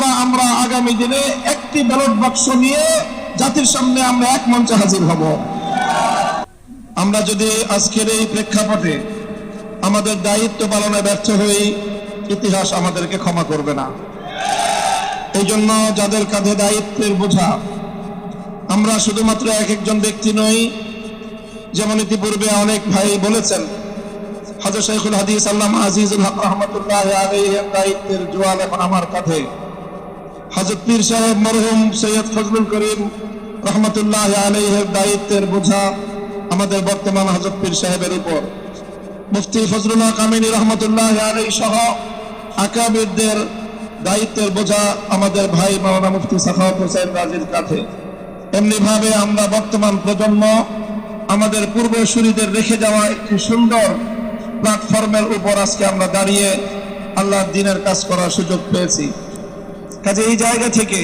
তারা আমরা আগামী দিনে একটি ব্যালট বাক্স নিয়ে জাতির সামনে আমরা এক মঞ্চে হাজির হব। আমরা যদি আজকের এই প্রেক্ষাপটে আমাদের দায়িত্ব পালনে ব্যর্থ হই, ইতিহাস আমাদেরকে ক্ষমা করবে না। এই জন্য যাদের কাঁধে দায়িত্বের বোঝা, আমরা শুধুমাত্র এক একজন ব্যক্তি নই, যেমন ইতিপূর্বে অনেক ভাই বলেছেন, হাজর শাইখুল হাদিস আল্লাহ আজিজুল হক রহমতুল্লাহ দায়িত্বের জোয়াল এখন আমার কাঁধে। হজরত পীর সাহেব মরহুম সৈয়দ ফজলুল করিম রহমতুল্লাহ আলাইহির দায়িত্বের বোঝা আমাদের বর্তমান হজরত পীর সাহেবের উপর। মুফতি ফজলুল্লাহ কামিনী রহমতুল্লাহ আলাই সহ আকাবিরদের দায়িত্বের বোঝা আমাদের ভাই মাওলানা মুফতি সাখাওয়াত হোসেন রাজির কাঁধে এমনি ভাবে আমরা বর্তমান প্রজন্ম আমাদের পূর্বসূরিদের রেখে যাওয়া একটি সুন্দর প্ল্যাটফর্মের উপর আজকে আমরা দাঁড়িয়ে আল্লাহ দিনের কাজ করার সুযোগ পেয়েছি। কাজে এই জায়গা থেকে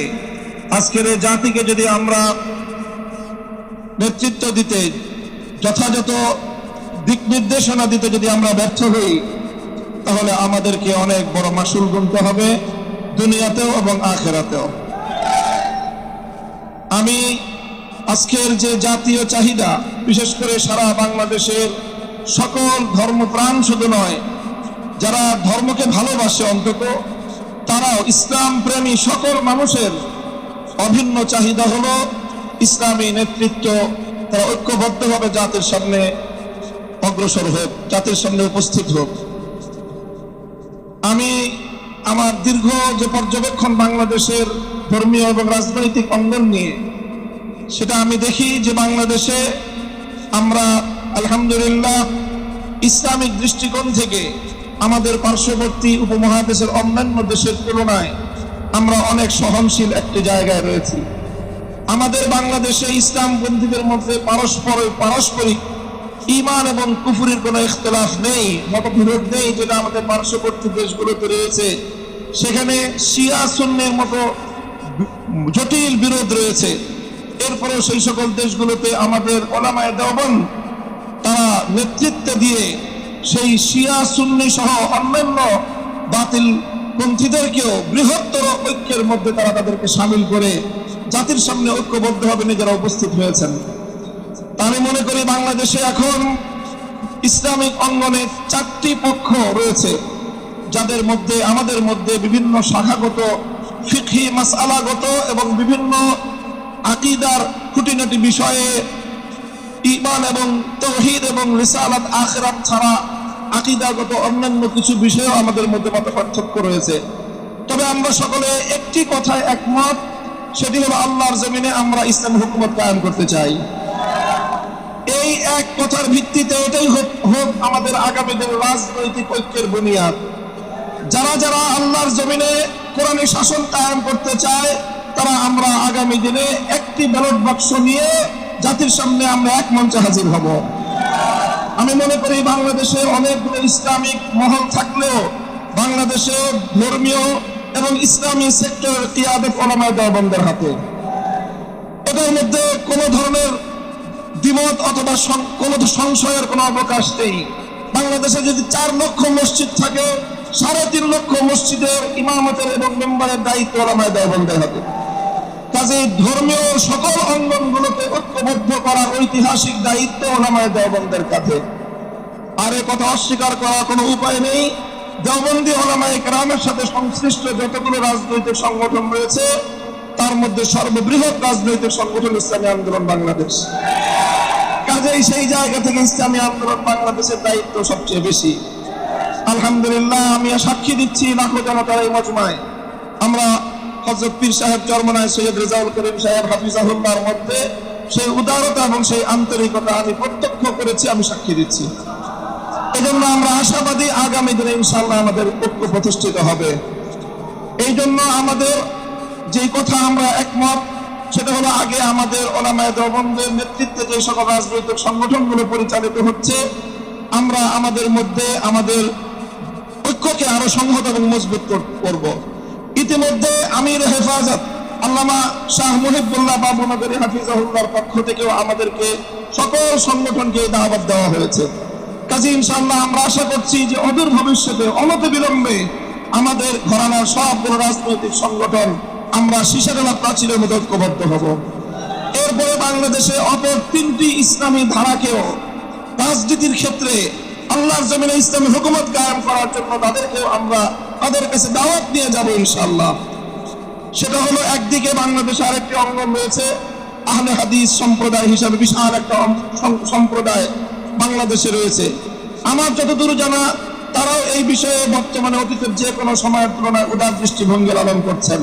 আজকের এই জাতিকে যদি আমরা নেতৃত্ব দিতে, যথাযথ দিক নির্দেশনা দিতে যদি আমরা ব্যর্থ হই, তাহলে আমাদেরকে অনেক বড় মাসুল গুনতে হবে দুনিয়াতেও এবং আখেরাতেও। আমি আজকের যে জাতীয় চাহিদা, বিশেষ করে সারা বাংলাদেশের সকল ধর্মপ্রাণ শুধু নয়, যারা ধর্মকে ভালোবাসে অন্তত তারাও ইসলাম প্রেমী সকল মানুষের অভিন্ন চাহিদা হলো ইসলামী নেতৃত্ব। তারা ঐক্যবদ্ধভাবে জাতির সামনে অগ্রসর হোক, জাতির সামনে উপস্থিত হোক। আমি আমার দীর্ঘ যে পর্যবেক্ষণ বাংলাদেশের ধর্মীয় এবং রাজনৈতিক অঙ্গন নিয়ে, সেটা আমি দেখি যে বাংলাদেশে আমরা আলহামদুলিল্লাহ ইসলামিক দৃষ্টিকোণ থেকে আমাদের পার্শ্ববর্তী উপমহাদেশের অন্যান্য দেশের তুলনায় আমরা অনেক সহনশীল একটি জায়গায় রয়েছি। আমাদের বাংলাদেশে ইসলামপন্থীদের মধ্যে পারস্পর পারস্পরিক ইমান এবং কুফুরির কোনো ইখতলাফ নেই, মতবিরোধ নেই, যেটা আমাদের পার্শ্ববর্তী দেশগুলোতে রয়েছে। সেখানে শিয়া মতো জটিল বিরোধ রয়েছে। এরপরেও সেই সকল দেশগুলোতে আমাদের ওলামায় দেওবন তারা নেতৃত্ব দিয়ে সেই শিয়া সুন্নি সহ অন্যান্য বাতিল পন্থীদেরকেও বৃহত্তর ঐক্যের মধ্যে তারা তাদেরকে সামিল করে জাতির সামনে ঐক্যবদ্ধভাবে নিজেরা উপস্থিত হয়েছেন। আমি মনে করি বাংলাদেশে এখন ইসলামিক অঙ্গনে চারটি পক্ষ রয়েছে, যাদের মধ্যে, আমাদের মধ্যে বিভিন্ন শাখাগত, ফিকহি মাসালাগত এবং বিভিন্ন আকিদার খুঁটিনাটি বিষয়ে ইমান এবং তৌহিদ এবং রিসালাত আখরাত ছাড়া আকিদাগত অন্যান্য কিছু বিষয়েও আমাদের মধ্যে মত পার্থক্য রয়েছে। তবে আমরা সকলে একটি কথায় একমত, সেটি হলো আল্লাহর জমিনে আমরা ইসলাম হুকুমত কায়েম করতে চাই। এই এক কথার ভিত্তিতে এটাই হোক হোক আমাদের আগামী দিন রাজনৈতিক ঐক্যের বুনিয়াদ। যারা যারা আল্লাহর জমিনে কোরআনী শাসন কায়েম করতে চায়, তারা আমরা আগামী দিনে একটি ব্যালট বাক্স নিয়ে জাতির সামনে আমরা এক মঞ্চে হাজির হব। আমি মনে করি বাংলাদেশে অনেকগুলো ইসলামিক মহল থাকলেও বাংলাদেশে ধর্মীয় এবং ইসলামী সেক্টর তিয়াদত ওলামায় দেওবন্দের হাতে। এটার মধ্যে কোনো ধরনের দ্বিমত অথবা কোনো সংশয়ের কোনো অবকাশ নেই। বাংলাদেশে যদি চার লক্ষ মসজিদ থাকে, সাড়ে তিন লক্ষ মসজিদের ইমামতের এবং মেম্বারের দায়িত্ব ওলামায় দেওবন্দের হাতে। কাজে ধর্মীয় সকল অঙ্গনগুলোকে ঐক্যবদ্ধ করার ঐতিহাসিক দায়িত্ব ওলামায় দেওবন্দের কাছে আর এ কথা অস্বীকার করার কোনো উপায় নেই। দেওবন্দি ওলামায় গ্রামের সাথে সংশ্লিষ্ট যতগুলো রাজনৈতিক সংগঠন রয়েছে, তার মধ্যে সর্ববৃহৎ রাজনৈতিক সংগঠন ইসলামী আন্দোলন বাংলাদেশ। কাজেই সেই জায়গা থেকে ইসলামী আন্দোলন বাংলাদেশের দায়িত্ব সবচেয়ে বেশি। আলহামদুলিল্লাহ, আমি সাক্ষী দিচ্ছি লাখো জনতার এই মজমায়। আমরা হজরত সাহেব চরমনায় সৈয়দ রেজাউল করিম সাহেব হাফিজাহুল্লাহর মধ্যে সেই উদারতা এবং সেই আন্তরিকতা আমি প্রত্যক্ষ করেছি, আমি সাক্ষী দিচ্ছি। এজন্য আমরা আশাবাদী আগামী দিনে ইনশাল্লাহ আমাদের ঐক্য প্রতিষ্ঠিত হবে। এই জন্য আমাদের যেই কথা আমরা একমত, সেটা হলো আগে আমাদের ওলামায় দ্রবণদের নেতৃত্বে যে সকল রাজনৈতিক সংগঠনগুলো পরিচালিত হচ্ছে, আমরা আমাদের মধ্যে আমাদের ঐক্যকে আরও সংহত এবং মজবুত কর- করব। ইতিমধ্যে আমির হেফাজত আল্লামা শাহ মুহিবুল্লাহ বাবু নগরী হাফিজাহুল্লাহর পক্ষ থেকেও আমাদেরকে সকল সংগঠনকে দাওয়াত দেওয়া হয়েছে। কাজী ইনশাআল্লাহ, আমরা আশা করছি যে অদূর ভবিষ্যতে, অনত বিলম্বে আমাদের ঘরানার সবগুলো রাজনৈতিক সংগঠন আমরা শিশারেলা প্রাচীরের মধ্যে ঐক্যবদ্ধ হব। এরপরে বাংলাদেশে অপর তিনটি ইসলামী ধারাকেও রাজনীতির ক্ষেত্রে আল্লাহর জমিনে ইসলামী হুকুমত কায়েম করার জন্য তাদেরকেও আমরা তাদের কাছে দাওয়াত নিয়ে যাব ইনশাল্লাহ সেটা হলো একদিকে বাংলাদেশে আরেকটি অঙ্গন রয়েছে, আহলে হাদিস সম্প্রদায় হিসাবে বিশাল একটা সম্প্রদায় বাংলাদেশে রয়েছে। আমার যতদূর জানা, তারাও এই বিষয়ে বর্তমানে অতীতের যে কোনো সময়ের তুলনায় উদার দৃষ্টিভঙ্গি লালন করছেন।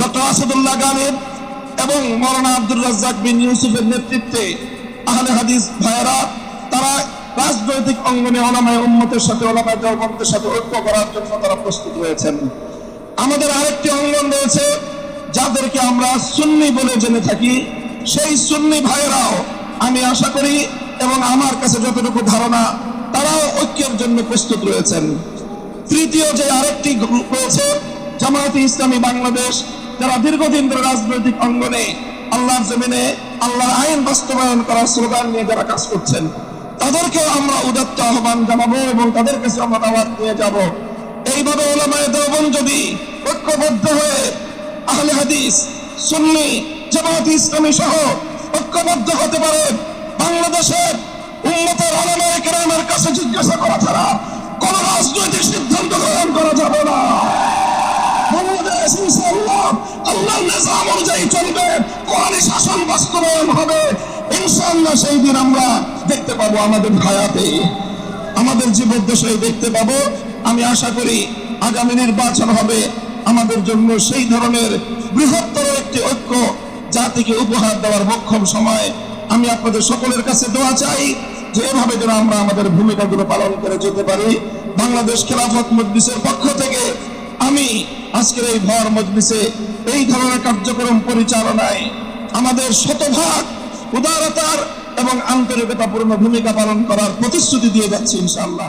ডক্টর আসাদুল্লাহ গানের এবং মৌলানা আব্দুর রাজ্জাক বিন ইউসুফের নেতৃত্বে আহলে হাদিস ভাইয়েরা, তারা রাজনৈতিক অঙ্গনে ওলামায় উম্মতের সাথে, ওলামায় দেওবন্দের সাথে ঐক্য করার জন্য তারা প্রস্তুত হয়েছেন। আমাদের আরেকটি অঙ্গন রয়েছে, যাদেরকে আমরা সুন্নি বলে জেনে থাকি। সেই সুন্নি ভাইয়েরাও, আমি আশা করি এবং আমার কাছে যতটুকু ধারণা, তারাও ঐক্যের জন্য প্রস্তুত রয়েছেন। তৃতীয় যে আরেকটি গ্রুপ রয়েছে, জামায়াতে ইসলামী বাংলাদেশ, যারা দীর্ঘদিন ধরে রাজনৈতিক অঙ্গনে আল্লাহর জমিনে, আল্লাহর আইন বাস্তবায়ন করার স্লোগান নিয়ে যারা কাজ করছেন। তাদেরকেও আমরা উদাত্ত আহ্বান জানাব এবং তাদের কাছে আমরা দাওয়াত নিয়ে যাব। এইভাবে ওলামায়ে দেওবন যদি ঐক্যবদ্ধ হয়ে আহলে হাদিস, সুন্নি, জামায়াত ইসলামী সহ ঐক্যবদ্ধ হতে পারে, বাংলাদেশের উন্নতের ওলামায়ে কেরামের কাছে জিজ্ঞাসা করা ছাড়া কোন রাজনৈতিক সিদ্ধান্ত গ্রহণ করা যাবে না। বাংলাদেশ নিজাম অনুযায়ী চলবে। কোরআনী শাসন বাস্তবায়ন হবে। ইনশাআল্লাহ সেই দিন আমরা দেখতে পাবো আমাদের হায়াতে। আমাদের জীবদ্দশায় দেখতে পাবো। আমি আশা করি আগামী নির্বাচন হবে। আমাদের জন্য সেই ধরনের বৃহত্তর একটি ঐক্য জাতিকে উপহার দেওয়ার মক্ষম সময়। আমি আপনাদের সকলের কাছে দোয়া চাই যে এভাবে যেন আমরা আমাদের ভূমিকাগুলো পালন করে যেতে পারি। বাংলাদেশ খেলাফত মজলিসের পক্ষ থেকে আমি আজকের এই ভর মজলিসে এই ধরনের কার্যক্রম পরিচালনায় আমাদের শতভাগ উদারতার এবং আন্তরিকতাপূর্ণ ভূমিকা পালন করার প্রতিশ্রুতি দিয়ে যাচ্ছি ইনশাআল্লাহ।